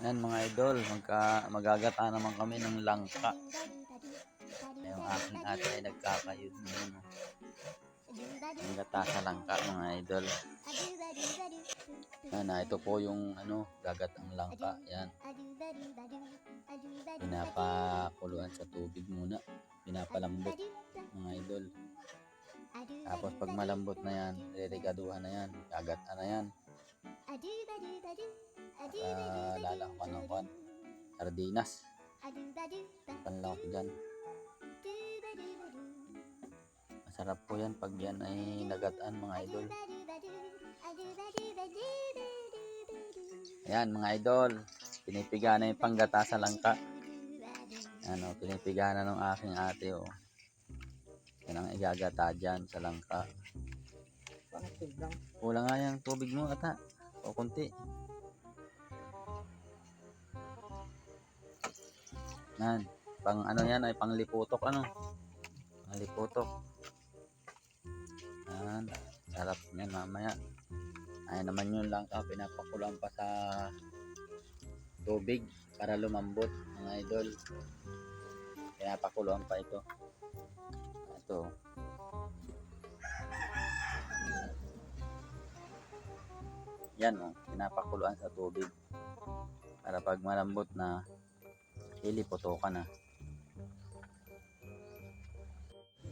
Yan mga idol, magka, magagata naman kami ng langka. Yung aking ate ay nagkakayod ngayon. Ang gata sa langka mga idol. Yan, ah, ito po yung ano, gagatang langka. Yan, pinapakuluan sa tubig muna. Pinapalambot mga idol. Tapos pag malambot na yan, ririgaduhan na yan, gagata na yan. Uh, lalakpan ng kwan. Sardinas. Panlaki dyan. Masarap po yan pag yan ay nagataan mga idol. Ayan mga idol. Pinipiga na yung panggata sa langka. Ano, pinipiga na ng aking ate oh. Yan ang igagata dyan sa langka. Kulang nga yung tubig mo ata. O kunti. Yan. Pang ano yan ay pang liputok ano. Pang liputok. Yan. Sarap yan mamaya. Ay naman yun lang ka pinapakulang pa sa tubig para lumambot mga idol. Pinapakuluan pa ito. Ito. Yan o, pinapakuluan sa tubig. Para pag malambot na, iliputo ka na.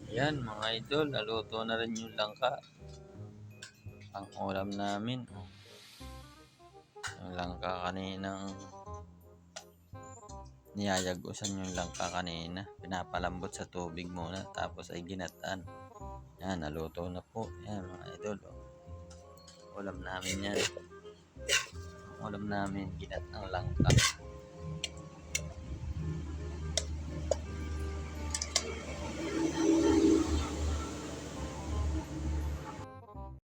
Yan mga idol, naluto na rin yung langka. Ang ulam namin. oh. Yung langka kaninang niyayagusan yung langka kanina. Pinapalambot sa tubig muna, tapos ay ginatan. Yan, naluto na po. Yan mga oh. Ulam namin yan. Ang Ulam namin, ginat ng langka.